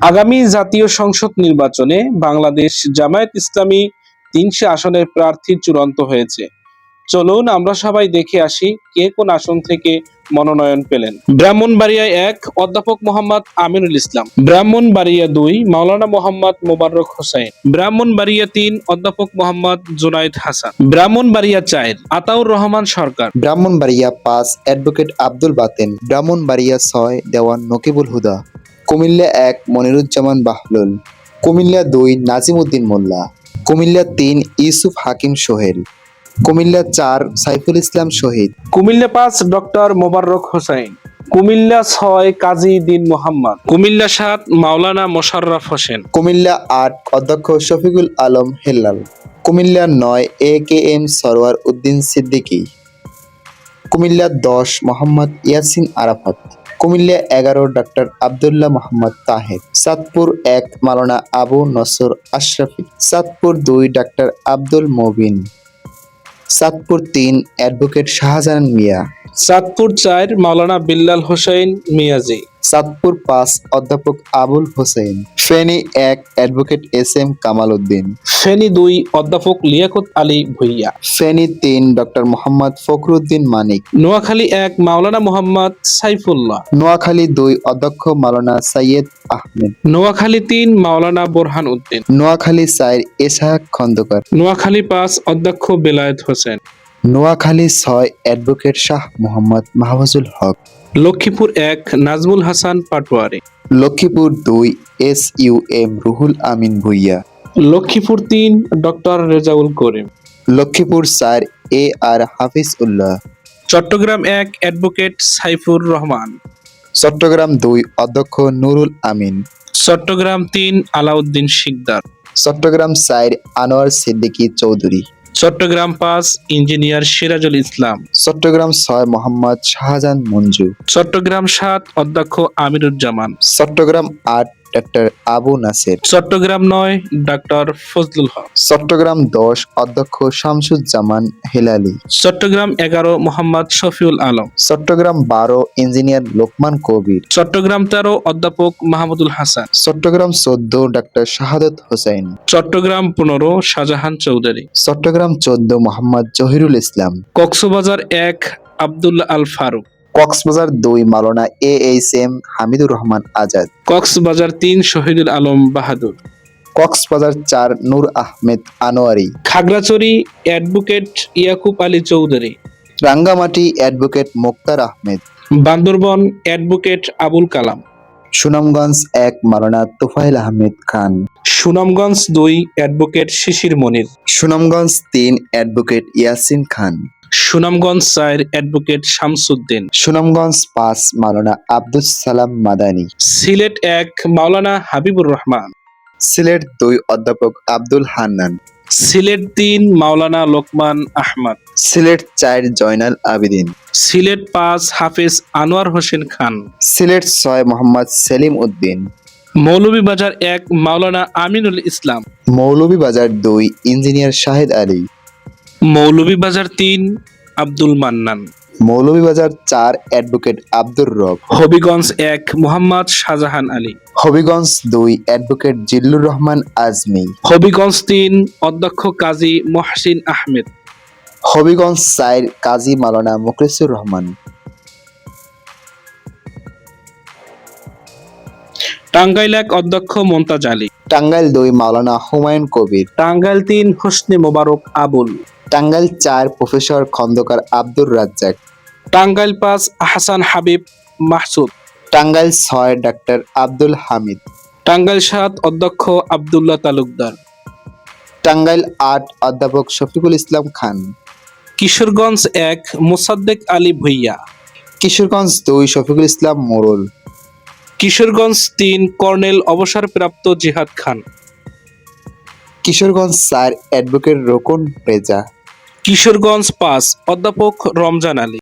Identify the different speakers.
Speaker 1: আগামী জাতীয় সংসদ নির্বাচনে বাংলাদেশ জামায়াত ইসলামী তিনশো আসনের প্রার্থী চূড়ান্ত হয়েছে। চলুন আমরা সবাই দেখে আসি কে কোন আসন থেকে মনোনয়ন পেলেন। ব্রাহ্মণবাড়িয়া এক, অধ্যাপক মোহাম্মদ আমিনুল ইসলাম। ব্রাহ্মণবাড়িয়া দুই, মাওলানা মোহাম্মদ মোবারক হোসেন ব্রাহ্মণবাড়িয়া তিন, অধ্যাপক মোহাম্মদ জুনাইদ হাসান। ব্রাহ্মণবাড়িয়া চার, আতাউর রহমান সরকার।
Speaker 2: ব্রাহ্মণবাড়িয়া পাঁচ, অ্যাডভোকেট আব্দুল বাতেন। ব্রাহ্মণবাড়িয়া ছয়, দেওয়ান নকিবুল হুদা। কুমিল্লা এক মনিরুজ্জামান বাহলুল কুমিল্লা দুই নাজিম উদ্দিন মোল্লা কুমিল্লা তিন ইউসুফ হাকিম সোহেল কুমিল্লা চার সাইফুল ইসলাম শহীদ।
Speaker 1: কুমিল্লা পাঁচ ডক্টর মোবারক হোসেন কুমিল্লা ছয় কাজী দিন মোহাম্মদ কুমিল্লা সাত মাওলানা মোশাররফ হোসেন।
Speaker 2: কুমিল্লা আট অধ্যক্ষ শফিকুল আলম হেল্লাল কুমিল্লা নয় A K M Sarwar Uddin Siddiqui Comilla দশ মোহাম্মদ ইয়াসিন আরাফাত। কুমিল্লা এগারো ডক্টর আবদুল্লাহ মোহাম্মদ তাহের, সাতপুর এক মালানা আবু নসর আশরাফি, সাতপুর দুই ডাক্তার আব্দুল মবিন, সাতপুর তিন অ্যাডভোকেট শাহজাহান মিয়া,
Speaker 1: সাতপুর চার মাওলানা বিল্লাল হোসেন মিয়াজি।
Speaker 2: সাতপুর পাঁচ অধ্যাপক আবুল হোসেন ফেনী এক advocate S M Kamal Uddin
Speaker 1: Feni দুই অধ্যাপক লিয়াকত আলী ভুইয়া
Speaker 2: ফেনী তিন ডক্টর মোহাম্মদ ফখরুদ্দিন মানিক
Speaker 1: নোয়াখালী এক মাওলানা মোহাম্মদ সাইফুল্লাহ
Speaker 2: নোয়াখালী দুই অধ্যক্ষ মাওলানা সৈয়দ আহমেদ
Speaker 1: নোয়াখালী তিন মাওলানা বোরহান উদ্দিন
Speaker 2: নোয়াখালী চার এসাহাক খন্দকার
Speaker 1: নোয়াখালী পাঁচ অধ্যক্ষ বেলায়েত হোসেন।
Speaker 2: নোয়াখালী ছয় অ্যাডভোকেট শাহ মোহাম্মদ মাহফুজুল হক।
Speaker 1: লক্ষ্মীপুর এক নাজমুল হাসান পাটোয়ারি।
Speaker 2: লক্ষ্মীপুর দুই S U M Ruhul Amin Bhuiyan.
Speaker 1: Lakshmipur তিন ডক্টর রেজাউল করিম।
Speaker 2: লক্ষ্মীপুর চার এ আর হাফিজ উল্লাহ
Speaker 1: চট্টগ্রাম এক অ্যাডভোকেট সাইফুর রহমান।
Speaker 2: চট্টগ্রাম দুই অধ্যক্ষ নুরুল আমিন।
Speaker 1: চট্টগ্রাম তিন আলাউদ্দিন শিকদার।
Speaker 2: চট্টগ্রাম চার আনোয়ার সিদ্দিকী চৌধুরী।
Speaker 1: চট্টগ্রাম পাঁচ ইঞ্জিনিয়ার সিরাজুল ইসলাম।
Speaker 2: চট্টগ্রাম ছয় মোহাম্মদ শাহজাহান মঞ্জু।
Speaker 1: চট্টগ্রাম সাত অধ্যক্ষ আমিরুজ্জামান।
Speaker 2: চট্টগ্রাম আট ডক্টর আবু নাসের।
Speaker 1: চট্টগ্রাম নয় ডক্টর ফজলুল হক।
Speaker 2: চট্টগ্রাম দশ অধ্যক্ষ শামসুজ্জামান হেলালি।
Speaker 1: চট্টগ্রাম এগারো মোহাম্মদ শফিউল আলম।
Speaker 2: চট্টগ্রাম বারো ইঞ্জিনিয়ার লোকমান কবির।
Speaker 1: চট্টগ্রাম তেরো অধ্যাপক মাহমুদুল হাসান।
Speaker 2: চট্টগ্রাম চোদ্দ ডাক্তার শাহাদত হোসেন।
Speaker 1: চট্টগ্রাম পনেরো শাহজাহান চৌধুরী।
Speaker 2: চট্টগ্রাম চোদ্দ মোহাম্মদ জহিরুল ইসলাম।
Speaker 1: কক্সবাজার এক আব্দুল্লাহ আল ফারুক।
Speaker 2: কক্সবাজার দুই Maulana A H M Hamidur Rahman Azad.
Speaker 1: Cox's Bazar তিন শহীদুল আলম বাহাদুর।
Speaker 2: কক্সবাজার চার Nur Ahmed Anwari.
Speaker 1: Khagrachari advocate Yakub Ali Chowdhury.
Speaker 2: Rangamati advocate Mokhtar Ahmed.
Speaker 1: Bandarban advocate Abul Kalam.
Speaker 2: Sunamganj এক মালানা তোফাইল আহমেদ খান।
Speaker 1: সুনামগঞ্জ দুই অ্যাডভোকেট শিশির মনির।
Speaker 2: সুনামগঞ্জ তিন অ্যাডভোকেট ইয়াসিন খান।
Speaker 1: সুনামগঞ্জ চার অ্যাডভোকেট শামসুদ্দিন।
Speaker 2: সুনামগঞ্জ পাঁচ মাওলানা আব্দুস সালাম মাদানী।
Speaker 1: সিলেট এক মাওলানা হাবিবুর রহমান।
Speaker 2: সিলেট দুই অধ্যাপক আব্দুল হান্নান।
Speaker 1: সিলেট তিন মাওলানা লোকমান আহমদ।
Speaker 2: সিলেট চার জয়নাল আবিদিন।
Speaker 1: সিলেট পাঁচ হাফেজ আনোয়ার হোসেন খান।
Speaker 2: সিলেট ছয় মোহাম্মদ সেলিম উদ্দিন।
Speaker 1: মৌলভীবাজার এক মাওলানা আমিনুল ইসলাম।
Speaker 2: মৌলভীবাজার দুই ইঞ্জিনিয়ার শাহেদ আলী।
Speaker 1: মৌলভীবাজার তিন আব্দুল মান্নান।
Speaker 2: মৌলভীবাজার চার অ্যাডভোকেট আব্দুর রব।
Speaker 1: হবিগঞ্জ এক মোহাম্মদ শাহজাহান আলী।
Speaker 2: হবিগঞ্জ দুই অ্যাডভোকেট জিল্লুর রহমান আজমি।
Speaker 1: হবিগঞ্জ তিন অধ্যক্ষ কাজী মহসিন আহমেদ।
Speaker 2: হবিগঞ্জ চার কাজী মালানা মুখলিসুর রহমান।
Speaker 1: টাঙ্গাইল এক অধ্যক্ষ মমতাজ আলী।
Speaker 2: টাঙ্গাইল দুই মাওলানা হুমায়ুন কবির।
Speaker 1: টাঙ্গাইল তিন হোসনে মোবারক আবুল।
Speaker 2: টাঙ্গাইল চার প্রফেসর খন্দকার আব্দুর রাজ্জাক।
Speaker 1: টাঙ্গাইল পাঁচ হাসান হাবিব মাহসুদ।
Speaker 2: টাঙ্গাইল ছয় ডাক্তার আব্দুল হামিদ।
Speaker 1: টাঙ্গাইল সাত অধ্যক্ষ আবদুল্লাহ তালুকদার।
Speaker 2: টাঙ্গাইল আট অধ্যাপক শফিকুল ইসলাম খান।
Speaker 1: কিশোরগঞ্জ এক মোসাদ্দেক আলী ভুইয়া।
Speaker 2: কিশোরগঞ্জ দুই শফিকুল ইসলাম মোরল
Speaker 1: কিশোরগঞ্জ তিন কর্নেল অবসরপ্রাপ্ত জিহাদ খান।
Speaker 2: কিশোরগঞ্জ চার অ্যাডভোকেট রোকন রেজা।
Speaker 1: কিশোরগঞ্জ পাস অধ্যাপক রমজান আলী।